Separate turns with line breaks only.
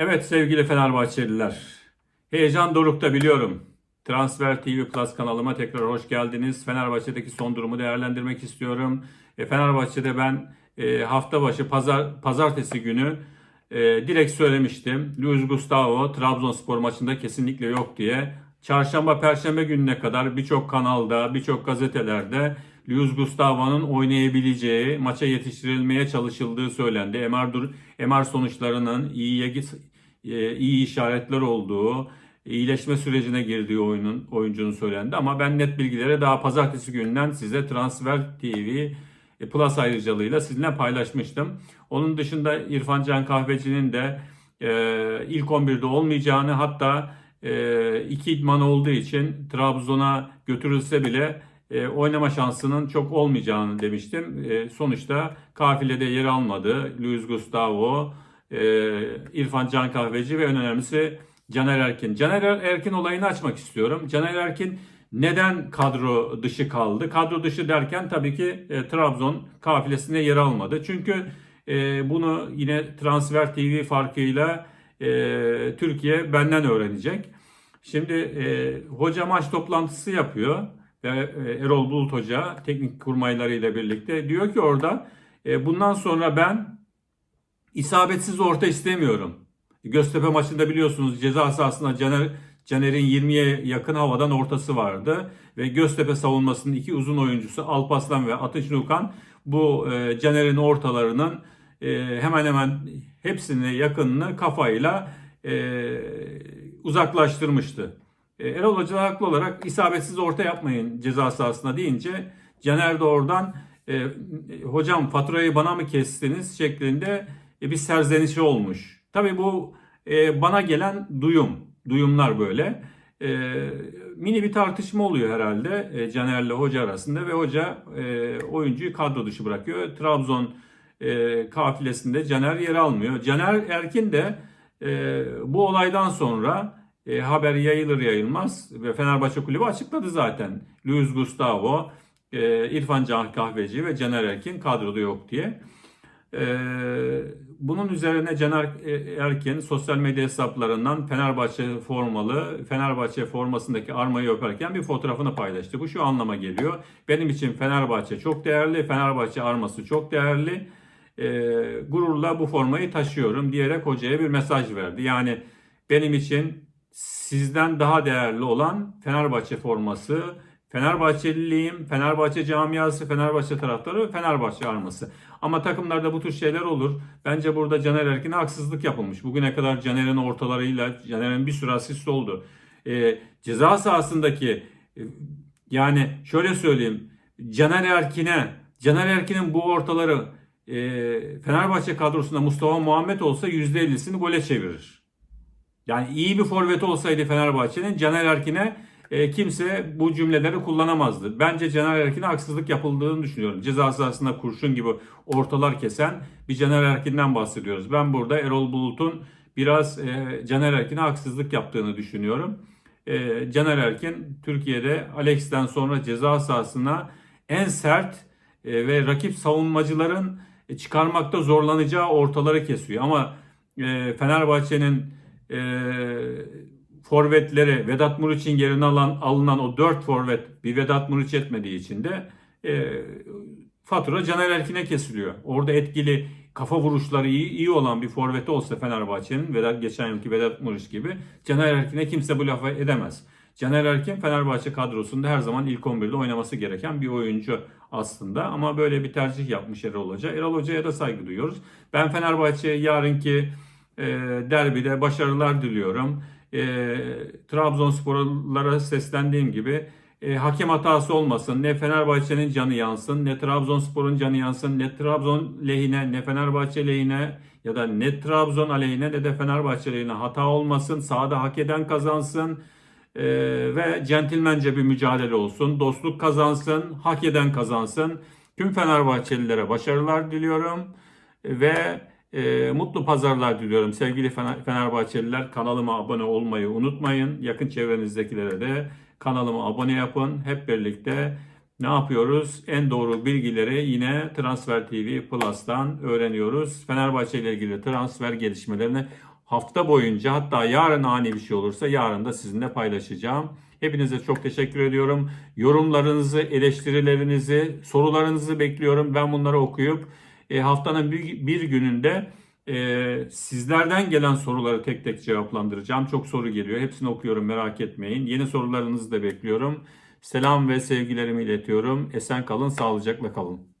Evet sevgili Fenerbahçeliler. Heyecan dorukta biliyorum. Transfer TV Plus kanalıma tekrar hoş geldiniz. Fenerbahçe'deki son durumu değerlendirmek istiyorum. E, Fenerbahçe'de ben e, hafta başı pazar pazartesi günü e, direkt söylemiştim. Luis Gustavo Trabzonspor maçında kesinlikle yok diye. Çarşamba perşembe gününe kadar birçok kanalda, birçok gazetelerde Luis Gustavo'nun oynayabileceği, maça yetiştirilmeye çalışıldığı söylendi. MR, MR sonuçlarının iyiye e, iyi işaretler olduğu, iyileşme sürecine girdiği oyunun oyuncunun söylendi. Ama ben net bilgilere daha pazartesi gününden size Transfer TV e, Plus ayrıcalığıyla sizinle paylaşmıştım. Onun dışında İrfan Can Kahveci'nin de e, ilk 11'de olmayacağını hatta e, iki idman olduğu için Trabzon'a götürülse bile e, oynama şansının çok olmayacağını demiştim. E, sonuçta kafilede yer almadı. Luis Gustavo, e, İrfan Can Kahveci ve en önemlisi Caner Erkin. Caner Er- Erkin olayını açmak istiyorum. Caner Erkin neden kadro dışı kaldı? Kadro dışı derken tabii ki e, Trabzon kafilesine yer almadı. Çünkü e, bunu yine Transfer TV farkıyla e, Türkiye benden öğrenecek. Şimdi e, hoca maç toplantısı yapıyor ve e, Erol Bulut Hoca teknik kurmaylarıyla birlikte diyor ki orada e, bundan sonra ben isabetsiz orta istemiyorum. Göztepe maçında biliyorsunuz ceza sahasında Caner Caner'in 20'ye yakın havadan ortası vardı ve Göztepe savunmasının iki uzun oyuncusu Alpaslan ve Atış Nukan bu e, Caner'in ortalarının hemen hemen hepsini yakınını kafayla uzaklaştırmıştı. E, Erol Hoca haklı olarak isabetsiz orta yapmayın ceza sahasına deyince Caner de oradan e, hocam faturayı bana mı kestiniz şeklinde e, bir serzenişi olmuş. Tabii bu e, bana gelen duyum, duyumlar böyle. E, mini bir tartışma oluyor herhalde e, Caner'le hoca arasında ve hoca e, oyuncuyu kadro dışı bırakıyor. Trabzon e, kafilesinde Caner yer almıyor. Caner Erkin de e, bu olaydan sonra e, haber yayılır yayılmaz ve Fenerbahçe Kulübü açıkladı zaten. Luis Gustavo, e, İrfan Can Kahveci ve Caner Erkin kadroda yok diye. E, bunun üzerine Caner Erkin sosyal medya hesaplarından Fenerbahçe formalı, Fenerbahçe formasındaki armayı öperken bir fotoğrafını paylaştı. Bu şu anlama geliyor. Benim için Fenerbahçe çok değerli, Fenerbahçe arması çok değerli. E, gururla bu formayı taşıyorum diyerek hocaya bir mesaj verdi. Yani benim için sizden daha değerli olan Fenerbahçe forması, Fenerbahçeliliğim, Fenerbahçe camiası, Fenerbahçe taraftarı Fenerbahçe arması. Ama takımlarda bu tür şeyler olur. Bence burada Caner Erkin'e haksızlık yapılmış. Bugüne kadar Caner'in ortalarıyla Caner'in bir sürü asist oldu. E, ceza sahasındaki e, yani şöyle söyleyeyim. Caner Erkin'e, Caner Erkin'in bu ortaları e, Fenerbahçe kadrosunda Mustafa Muhammed olsa %50'sini gole çevirir. Yani iyi bir forvet olsaydı Fenerbahçe'nin Caner Erkin'e e, kimse bu cümleleri kullanamazdı. Bence Caner Erkin'e haksızlık yapıldığını düşünüyorum. Ceza sahasında kurşun gibi ortalar kesen bir Caner Erkin'den bahsediyoruz. Ben burada Erol Bulut'un biraz e, Caner Erkin'e haksızlık yaptığını düşünüyorum. E, Caner Erkin Türkiye'de Alex'ten sonra ceza sahasına en sert e, ve rakip savunmacıların e, çıkarmakta zorlanacağı ortaları kesiyor. Ama e, Fenerbahçe'nin e, forvetleri Vedat Muriç'in yerine alan, alınan o 4 forvet bir Vedat Muriç etmediği için de e, fatura Caner Erkin'e kesiliyor. Orada etkili kafa vuruşları iyi, iyi olan bir forveti olsa Fenerbahçe'nin Vedat geçen yılki Vedat Muriç gibi Caner Erkin'e kimse bu lafı edemez. Caner Erkin Fenerbahçe kadrosunda her zaman ilk 11'de oynaması gereken bir oyuncu aslında ama böyle bir tercih yapmış Erol Hoca. Erol Hoca'ya da saygı duyuyoruz. Ben Fenerbahçe'ye yarınki e, derbide başarılar diliyorum. E, Trabzonsporlara seslendiğim gibi e, hakem hatası olmasın. Ne Fenerbahçe'nin canı yansın, ne Trabzonspor'un canı yansın, ne Trabzon lehine, ne Fenerbahçe lehine ya da ne Trabzon aleyhine ne de Fenerbahçe lehine hata olmasın. Sahada hak eden kazansın e, ve centilmence bir mücadele olsun. Dostluk kazansın, hak eden kazansın. Tüm Fenerbahçelilere başarılar diliyorum ve e, mutlu pazarlar diliyorum. Sevgili Fener- Fenerbahçeliler kanalıma abone olmayı unutmayın. Yakın çevrenizdekilere de kanalıma abone yapın. Hep birlikte ne yapıyoruz? En doğru bilgileri yine Transfer TV Plus'tan öğreniyoruz. Fenerbahçe ile ilgili transfer gelişmelerini hafta boyunca hatta yarın ani bir şey olursa yarın da sizinle paylaşacağım. Hepinize çok teşekkür ediyorum. Yorumlarınızı, eleştirilerinizi, sorularınızı bekliyorum. Ben bunları okuyup e, haftanın bir, bir gününde e, sizlerden gelen soruları tek tek cevaplandıracağım. Çok soru geliyor. Hepsini okuyorum merak etmeyin. Yeni sorularınızı da bekliyorum. Selam ve sevgilerimi iletiyorum. Esen kalın, sağlıcakla kalın.